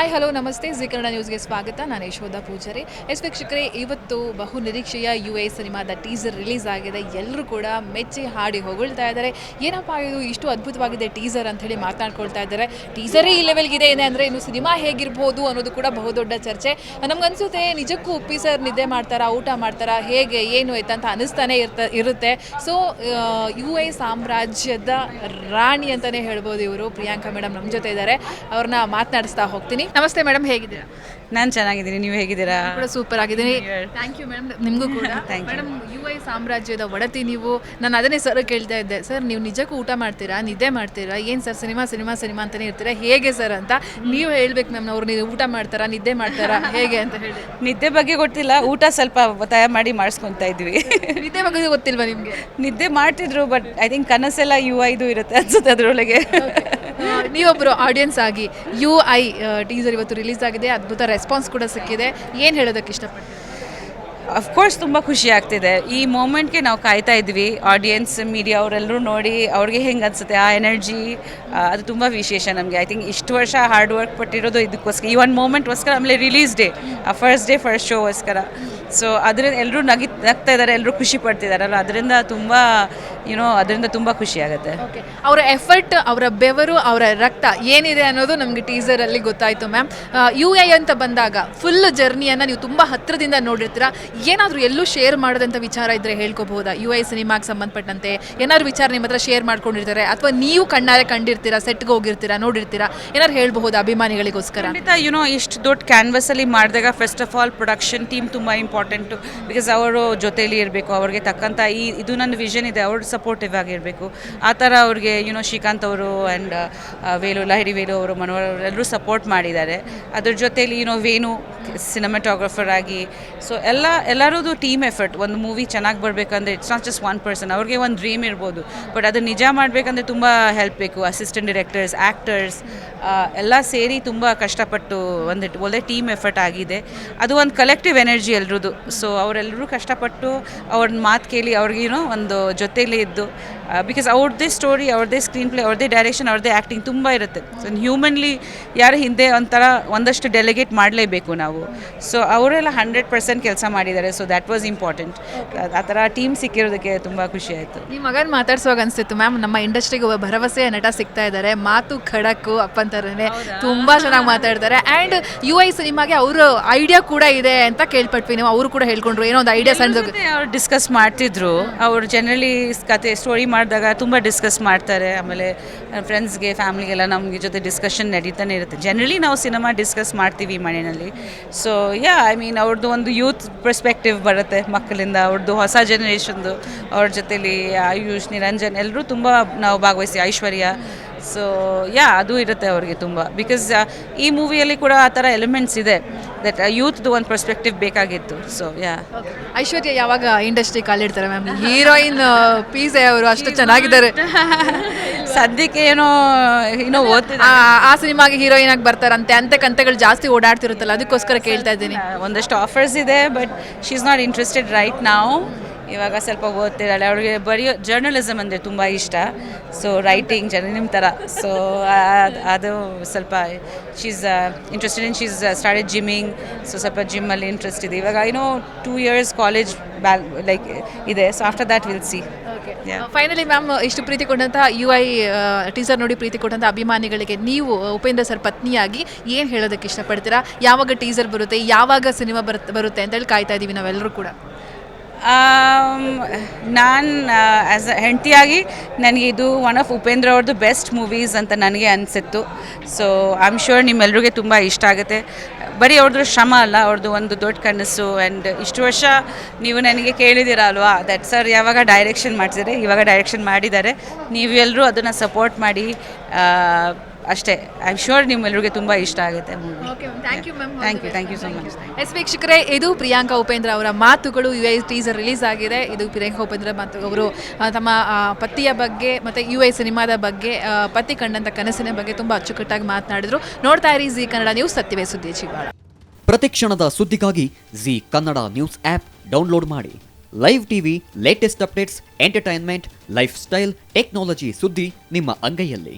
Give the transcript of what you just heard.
Hi hello ನಮಸ್ತೆ. G Kannada ನ್ಯೂಸ್ಗೆ ಸ್ವಾಗತ. ನಾನು ಯಶೋಧ ಪೂಜಾರಿ. ಎಸ್ ವೀಕ್ಷಕರೇ, ಇವತ್ತು ಬಹು ನಿರೀಕ್ಷೆಯ ಯು ಎ ಸಿನಿಮಾದ ಟೀಸರ್ ರಿಲೀಸ್ ಆಗಿದೆ. ಎಲ್ಲರೂ ಕೂಡ ಮೆಚ್ಚಿ ಹಾಡಿ ಹೊಗಳ್ತಾ ಇದ್ದಾರೆ. ಏನಪ್ಪ ಇದು? ಇಷ್ಟು ಅದ್ಭುತವಾಗಿದೆ ಟೀಸರ್ ಅಂತ ಹೇಳಿ ಮಾತನಾಡ್ಕೊಳ್ತಾ ಇದ್ದಾರೆ. ಟೀಸರೇ ಈ ಲೆವೆಲ್ಗಿದೆ ಏನೇ ಅಂದರೆ ಇನ್ನು ಸಿನಿಮಾ ಹೇಗಿರ್ಬೋದು ಅನ್ನೋದು ಕೂಡ ಬಹುದೊಡ್ಡ ಚರ್ಚೆ. ನಮ್ಗನ್ಸುತ್ತೆ ನಿಜಕ್ಕೂ ಉಪ್ಪಿ ಸರ್ ನಿದ್ದೆ ಮಾಡ್ತಾರಾ, ಊಟ ಮಾಡ್ತಾರಾ, ಹೇಗೆ, ಏನು ಆಯ್ತು ಅಂತ ಅನಿಸ್ತಾನೆ ಇರ್ತ, ಇರುತ್ತೆ. ಸೊ ಯು ಎ ಸಾಮ್ರಾಜ್ಯದ ರಾಣಿ ಅಂತಲೇ ಹೇಳ್ಬೋದು ಇವರು. ಪ್ರಿಯಾಂಕಾ ಮೇಡಮ್ ನಮ್ಮ ಜೊತೆ ಇದ್ದಾರೆ. ಅವ್ರನ್ನ ಮಾತನಾಡಿಸ್ತಾ ಹೋಗ್ತೀನಿ. ನಮಸ್ತೆ ಮೇಡಮ್ ಹೇಗಿದ್ದೀರಾ? ನಾನು ಚೆನ್ನಾಗಿದ್ದೀನಿ ನೀವು ಹೇಗಿದ್ದೀರಾ? ಕೂಡ ಸೂಪರ್ ಆಗಿದ್ದೀನಿ. ಥ್ಯಾಂಕ್ ಯು ಮೇಡಮ್ ನಿಮಗೂ ಕೂಡ. ಮೇಡಮ್ ಯು ಐ ಸಾಮ್ರಾಜ್ಯದ ಒಡತಿ ನೀವು. ನಾನು ಅದನ್ನೇ ಸರ್ ಕೇಳ್ತಾ ಇದ್ದೆ. ಸರ್ ನೀವು ನಿಜಕ್ಕೂ ಊಟ ಮಾಡ್ತೀರಾ? ನಿದ್ದೆ ಮಾಡ್ತೀರಾ? ಏನು ಸರ್ ಸಿನಿಮಾ ಸಿನಿಮಾ ಸಿನಿಮಾ ಅಂತಲೇ ಇರ್ತೀರಾ? ಹೇಗೆ ಸರ್ ಅಂತ ನೀವು ಹೇಳ್ಬೇಕು ಮ್ಯಾಮ್ ಅವ್ರು. ನೀವು ಊಟ ಮಾಡ್ತಾರಾ? ನಿದ್ದೆ ಮಾಡ್ತಾರಾ? ಹೇಗೆ ಅಂತ ಹೇಳಿ. ನಿದ್ದೆ ಬಗ್ಗೆ ಗೊತ್ತಿಲ್ಲ. ಊಟ ಸ್ವಲ್ಪ ಒತ್ತಾಯ ಮಾಡಿ ಮಾಡಿಸ್ಕೊತಾ ಇದ್ವಿ. ನಿದ್ದೆ ಬಗ್ಗೆ ಗೊತ್ತಿಲ್ವಾ ನಿಮಗೆ? ನಿದ್ದೆ ಮಾಡ್ತಿದ್ರು ಬಟ್ ಐ ಥಿಂಕ್ ಕನಸೆಲ್ಲ ಯು ಐದು ಇರುತ್ತೆ ಅನ್ಸುತ್ತೆ ಅದರೊಳಗೆ. ನೀವೊಬ್ಬರು ಆಡಿಯನ್ಸ್ ಆಗಿ ಯು ಐ ಟೀಸರ್ ಇವತ್ತು ರಿಲೀಸ್ ಆಗಿದೆ, ಅದ್ಭುತ ರೆಸ್ಪಾನ್ಸ್ ಕೂಡ ಸಿಕ್ಕಿದೆ. ಏನು ಹೇಳೋದಕ್ಕೆ ಇಷ್ಟಪಡ್ತೀರಾ? ಅಫ್ಕೋರ್ಸ್ ತುಂಬ ಖುಷಿ ಆಗ್ತಿದೆ. ಈ ಮೂಮೆಂಟ್ಗೆ ನಾವು ಕಾಯ್ತಾ ಇದ್ವಿ ಆಡಿಯನ್ಸ್ ಮೀಡಿಯಾ ಅವರೆಲ್ಲರೂ ನೋಡಿ ಅವ್ರಿಗೆ ಹೆಂಗೆ ಅನ್ಸುತ್ತೆ, ಆ ಎನರ್ಜಿ ಅದು ತುಂಬ ವಿಶೇಷ ನಮಗೆ. ಐ ಥಿಂಕ್ ಇಷ್ಟು ವರ್ಷ ಹಾರ್ಡ್ ವರ್ಕ್ ಪಟ್ಟಿರೋದು ಇದಕ್ಕೋಸ್ಕರ. ಈ ಒಂದು ಮೂಮೆಂಟ್ಗೋಸ್ಕರ ಆಮೇಲೆ ರಿಲೀಸ್ ಡೇ ಆ ಫಸ್ಟ್ ಡೇ ಫಸ್ಟ್ ಶೋಗೋಸ್ಕರ ಸೊ ಅದರಿಂದ ಎಲ್ಲರೂ ನಗಿ ನಗ್ತಾ ಇದ್ದಾರೆ ಎಲ್ಲರೂ ಖುಷಿ ಪಡ್ತಿದ್ದಾರಲ್ಲ ಅದರಿಂದ ತುಂಬ ಯುನೋ ಅದರಿಂದ ತುಂಬ ಖುಷಿ ಆಗುತ್ತೆ. ಓಕೆ ಅವರ ಎಫರ್ಟ್ ಅವರ ಬೆವರು ಅವರ ರಕ್ತ ಏನಿದೆ ಅನ್ನೋದು ನಮಗೆ ಟೀಸರಲ್ಲಿ ಗೊತ್ತಾಯಿತು ಮ್ಯಾಮ್ ಯು ಎ ಅಂತ ಬಂದಾಗ ಫುಲ್ ಜರ್ನಿಯನ್ನು ನೀವು ತುಂಬ ಹತ್ತಿರದಿಂದ ನೋಡಿರ್ತೀರಾ? ಏನಾದರೂ ಎಲ್ಲೂ ಶೇರ್ ಮಾಡೋದಂಥ ವಿಚಾರ ಇದ್ದರೆ ಹೇಳ್ಕೋಬಹುದಾ? ಯು ಐ ಸಿನಿಮಾಗೆ ಸಂಬಂಧಪಟ್ಟಂತೆ ಏನಾದ್ರು ವಿಚಾರ ನಿಮ್ಮ ಹತ್ರ ಶೇರ್ ಮಾಡ್ಕೊಂಡಿರ್ತಾರೆ? ಅಥವಾ ನೀವು ಕಣ್ಣಾರೆ ಕಂಡಿರ್ತೀರಾ ಸೆಟ್ಗೆ ಹೋಗಿರ್ತೀರಾ ನೋಡಿರ್ತೀರಾ? ಏನಾದ್ರು ಹೇಳ್ಬಹುದಾ ಅಭಿಮಾನಿಗಳಿಗೋಸ್ಕರ? ಖಂಡಿತ ಯುನೋ ಇಷ್ಟು ದೊಡ್ಡ ಕ್ಯಾನ್ವಸಲ್ಲಿ ಮಾಡಿದಾಗ first of all production team ತುಂಬ ಇಂಪಾರ್ಟೆಂಟು ಬಿಕಾಸ್ ಅವರು ಜೊತೆಯಲ್ಲಿ ಇರಬೇಕು, ಅವ್ರಿಗೆ ತಕ್ಕಂಥ ಈ, ಇದು ನನ್ನ ವಿಷನ್ ಇದೆ, ಅವ್ರು ಸಪೋರ್ಟಿವ್ ಆಗಿರಬೇಕು. ಆ ಥರ ಅವ್ರಿಗೆ ಯುನೋ ಶ್ರೀಕಾಂತ್ ಅವರು ಆ್ಯಂಡ್ ವೇಲು, ಲಹರಿ ವೇಲು ಅವರು, ಮನೋಹರ್ ಎಲ್ಲರೂ ಸಪೋರ್ಟ್ ಮಾಡಿದ್ದಾರೆ. ಅದ್ರ ಜೊತೆಯಲ್ಲಿ ಯುನೋ ವೇಣು ಸಿನಿಮಾಟೋಗ್ರಫರ್ ಆಗಿ ಸೊ ಎಲ್ಲ ಎಲ್ಲರದು ಟೀಮ್ ಎಫರ್ಟ್ ಒಂದು ಮೂವಿ ಚೆನ್ನಾಗಿ ಬರಬೇಕಂದ್ರೆ it's not just one person ಅವ್ರಿಗೆ ಒಂದು ಡ್ರೀಮ್ ಇರ್ಬೋದು. ಬಟ್ ಅದು ನಿಜ ಮಾಡಬೇಕಂದ್ರೆ ತುಂಬ ಹೆಲ್ಪ್ ಬೇಕು ಅಸಿಸ್ಟೆಂಟ್ ಡಿರೆಕ್ಟರ್ಸ್ ಆ್ಯಕ್ಟರ್ಸ್ ಎಲ್ಲ ಸೇರಿ ತುಂಬ ಕಷ್ಟಪಟ್ಟು ಒಂದು ಒಳ್ಳೆ ಟೀಮ್ ಎಫರ್ಟ್ ಆಗಿದೆ. ಅದು ಒಂದು ಕಲೆಕ್ಟಿವ್ ಎನರ್ಜಿ ಎಲ್ರದ್ದು. ಸೊ ಅವರೆಲ್ಲರೂ ಕಷ್ಟಪಟ್ಟು ಅವ್ರ ಮಾತು ಕೇಳಿ ಅವ್ರಿಗೇನೋ ಒಂದು ಜೊತೆಯಲ್ಲಿ ಇದ್ದು ಬಿಕಾಸ್ ಅವ್ರದ್ದೇ ಸ್ಟೋರಿ ಅವ್ರದ್ದೇ ಸ್ಕ್ರೀನ್ ಪ್ಲೇ ಅವ್ರದ್ದೇ ಡೈರೆಕ್ಷನ್ ಅವ್ರದ್ದೇ ಆ್ಯಕ್ಟಿಂಗ್ ತುಂಬ ಇರುತ್ತೆ. ಸೊ ಹ್ಯೂಮನ್ಲಿ ಯಾರು ಹಿಂದೆ ಒಂಥರ ಒಂದಷ್ಟು ಡೆಲಿಗೇಟ್ ಮಾಡಲೇಬೇಕು ನಾವು. ಸೊ ಅವರೆಲ್ಲ ಹಂಡ್ರೆಡ್ ಪರ್ಸೆಂಟ್ ಕೆಲಸ ಮಾಡಿದ್ದಾರೆ. ಸೊ ದ್ಯಾಟ್ ವಾಸ್ ಇಂಪಾರ್ಟೆಂಟ್ ಆ ಥರ ಟೀಮ್ ಸಿಕ್ಕಿರೋದಕ್ಕೆ ತುಂಬ ಖುಷಿ ಆಯಿತು. ನಿಮ್ಮ ಮಗನ ಮಾತಾಡ್ಸುವಾಗ ಅನಿಸ್ತಿತ್ತು ಮ್ಯಾಮ್ ನಮ್ಮ ಇಂಡಸ್ಟ್ರಿಗೆ ಒಬ್ಬ ಭರವಸೆಯ ನಟ ಸಿಗ್ತಾ ಇದ್ದಾರೆ. ಮಾತು ಖಡಕ್ಕು ಅಪ್ಪಂತಾರನೆ ತುಂಬ ಚೆನ್ನಾಗಿ ಮಾತಾಡ್ತಾರೆ. ಆ್ಯಂಡ್ ಯು ಐ ಸಿನಿಮಾಗೆ ಅವರು ಐಡಿಯಾ ಕೂಡ ಇದೆ ಅಂತ ಕೇಳ್ಪಟ್ವಿ ನೀವು. ಅವರು ಕೂಡ ಹೇಳ್ಕೊಂಡ್ರು, ಏನೋ ಒಂದು ಐಡಿಯಾ ಸಣ್ಣ ಅವ್ರು ಡಿಸ್ಕಸ್ ಮಾಡ್ತಿದ್ರು. ಅವ್ರು ಜನರಲಿ ಕತೆ ಸ್ಟೋರಿ ಮಾಡಿದಾಗ ತುಂಬ ಡಿಸ್ಕಸ್ ಮಾಡ್ತಾರೆ. ಆಮೇಲೆ ಫ್ರೆಂಡ್ಸ್ಗೆ ಫ್ಯಾಮ್ಲಿಗೆಲ್ಲ ನಮಗೆ ಜೊತೆ ಡಿಸ್ಕಷನ್ ನಡೀತಾನೆ ಇರುತ್ತೆ. ಜನರಲಿ ನಾವು ಸಿನಿಮಾ ಡಿಸ್ಕಸ್ ಮಾಡ್ತೀವಿ ಮನೆಯಲ್ಲಿ. ಸೊ ಯಾ ಐ ಮೀನ್ ಅವ್ರದ್ದು ಒಂದು ಯೂತ್ ಪರ್ಸ್ಪೆಕ್ಟಿವ್ ಬರುತ್ತೆ ಮಕ್ಕಳಿಂದ. ಅವ್ರದ್ದು ಹೊಸ ಜನರೇಷನ್ದು ಅವ್ರ ಜೊತೆಲಿ ಆಯುಷ್, ನಿರಂಜನ್ ಎಲ್ಲರೂ ತುಂಬ ನಾವು ಭಾಗವಹಿಸಿ ಐಶ್ವರ್ಯ. ಸೊ ಯಾ ಅದು ಇರುತ್ತೆ ಅವ್ರಿಗೆ ತುಂಬ. ಬಿಕಾಸ್ ಈ ಮೂವಿಯಲ್ಲಿ ಕೂಡ ಆ ಥರ ಎಲಿಮೆಂಟ್ಸ್ ಇದೆ. ದಟ್ ಯೂತ್ದು ಒಂದು ಪರ್ಸ್ಪೆಕ್ಟಿವ್ ಬೇಕಾಗಿತ್ತು. ಸೊ ಯಾ ಐಶ್ವರ್ಯ ಯಾವಾಗ ಇಂಡಸ್ಟ್ರಿ ಕಾಲಿಡ್ತಾರೆ ಮ್ಯಾಮ್? ಹೀರೋಯಿನ್ ಪೀಸೆ ಅವರು ಅಷ್ಟು ಚೆನ್ನಾಗಿದ್ದಾರೆ. ಸದ್ಯಕ್ಕೆ ಏನೋ ಏನೋ ಓದ್ತಿದ್ದೆ ಆ- ಸಿನಿಮಾಗೆ ಹೀರೋಯಿನ್ ಆಗಿ ಬರ್ತಾರಂತೆ ಅಂತೆ ಕಂತೆಗಳು ಜಾಸ್ತಿ ಓಡಾಡ್ತಿರುತ್ತಲ್ಲ ಅದಕ್ಕೋಸ್ಕರ ಕೇಳ್ತಾ ಇದ್ದೀನಿ. ಒಂದಷ್ಟು ಆಫರ್ಸ್ ಇದೆ but she is not interested right ನಾವು ಇವಾಗ ಸ್ವಲ್ಪ ಓದ್ತಿದ್ದಾಳೆ. ಅವಳಿಗೆ ಬರೆಯೋ ಜರ್ನಲಿಸಮ್ ಅಂದರೆ ತುಂಬ ಇಷ್ಟ. ಸೊ ರೈಟಿಂಗ್ ಜನ ನಿಮ್ಮ ಥರ ಸೊ ಅದು ಸ್ವಲ್ಪ she's interested in she's started gymming so ಸ್ವಲ್ಪ ಜಿಮ್ಮಲ್ಲಿ ಇಂಟ್ರೆಸ್ಟ್ ಇದೆ. ಇವಾಗ ಏನೋ ಟೂ ಇಯರ್ಸ್ ಕಾಲೇಜ್ ಬ್ಯಾಲ್ ಲೈಕ್ ಇದೆ. So after that will see. Finally ma'am ಇಷ್ಟು ಪ್ರೀತಿ ಕೊಟ್ಟಂತಹ ಯು ಐ ಟೀಸರ್ ನೋಡಿ ಪ್ರೀತಿ ಕೊಟ್ಟಂತಹ ಅಭಿಮಾನಿಗಳಿಗೆ ನೀವು ಉಪೇಂದ್ರ ಸರ್ ಪತ್ನಿಯಾಗಿ ಏನು ಹೇಳೋದಕ್ಕೆ ಇಷ್ಟಪಡ್ತೀರಾ? ಯಾವಾಗ ಟೀಸರ್ ಬರುತ್ತೆ? ಯಾವಾಗ ಸಿನಿಮಾ ಬರುತ್ತೆ ಬರುತ್ತೆ ಅಂತ ಹೇಳಿ ಕಾಯ್ತಾ ಇದ್ದೀವಿ ನಾವೆಲ್ಲರೂ ಕೂಡ. ನಾನು ಆ್ಯಸ್ ಅ ಹೆಂಡತಿಯಾಗಿ ನನಗೆ ಇದು ಒನ್ ಆಫ್ ಉಪೇಂದ್ರ ಅವ್ರದ್ದು ಬೆಸ್ಟ್ ಮೂವೀಸ್ ಅಂತ ನನಗೆ ಅನಿಸಿತ್ತು. ಸೊ ಐ ಆಮ್ ಶ್ಯೂರ್ ನಿಮ್ಮೆಲ್ರಿಗೆ ತುಂಬ ಇಷ್ಟ ಆಗುತ್ತೆ. ಬರೀ ಅವ್ರದ್ದು ಶ್ರಮ ಅಲ್ಲ ಅವ್ರದ್ದು ಒಂದು ದೊಡ್ಡ ಕನಸು ಆ್ಯಂಡ್ ಇಷ್ಟು ವರ್ಷ ನೀವು ನನಗೆ ಕೇಳಿದ್ದೀರ ಅಲ್ವಾ? ದಟ್ ಸರ್ ಯಾವಾಗ ಡೈರೆಕ್ಷನ್ ಮಾಡ್ತಿದ್ದಾರೆ ಇವಾಗ ಡೈರೆಕ್ಷನ್ ಮಾಡಿದ್ದಾರೆ. ನೀವೆಲ್ಲರೂ ಅದನ್ನು ಸಪೋರ್ಟ್ ಮಾಡಿ ಅಷ್ಟೇ. ಐ ಆಮ್ ನಿಮ್ಮೆಲ್ಲರಿಗೆ ತುಂಬ ಇಷ್ಟ ಆಗುತ್ತೆ movie thank you ma'am thank you thank you so much yes ವೀಕ್ಷಕರೇ ಇದು ಪ್ರಿಯಾಂಕಾ ಉಪೇಂದ್ರ ಅವರ ಮಾತುಗಳು. ಯು ಐ ಟೀಸರ್ ರಿಲೀಸ್ ಆಗಿದೆ. ಇದು ಪ್ರಿಯಾಂಕಾ ಉಪೇಂದ್ರ ಮತ್ತು ಅವರು ತಮ್ಮ ಪತಿಯ ಬಗ್ಗೆ ಮತ್ತು ಯು ಐ ಸಿನಿಮಾದ ಬಗ್ಗೆ ಪತಿ ಕಂಡಂಥ ಕನಸಿನ ಬಗ್ಗೆ ತುಂಬ ಅಚ್ಚುಕಟ್ಟಾಗಿ ಮಾತನಾಡಿದ್ರು. ನೋಡ್ತಾ ಇರಿ ಜಿ ಕನ್ನಡ ನ್ಯೂಸ್ ಸತ್ಯವೇ ಸುದ್ದಿ ಜೀವಾಳ ಪ್ರತಿಕ್ಷಣದ ಸುದ್ದಿಗಾಗಿ Zee Kannada news app download ಮಾಡಿ. Live TV latest updates entertainment lifestyle technology ಸುದ್ದಿ ನಿಮ್ಮ ಅಂಗೈಯಲ್ಲಿ.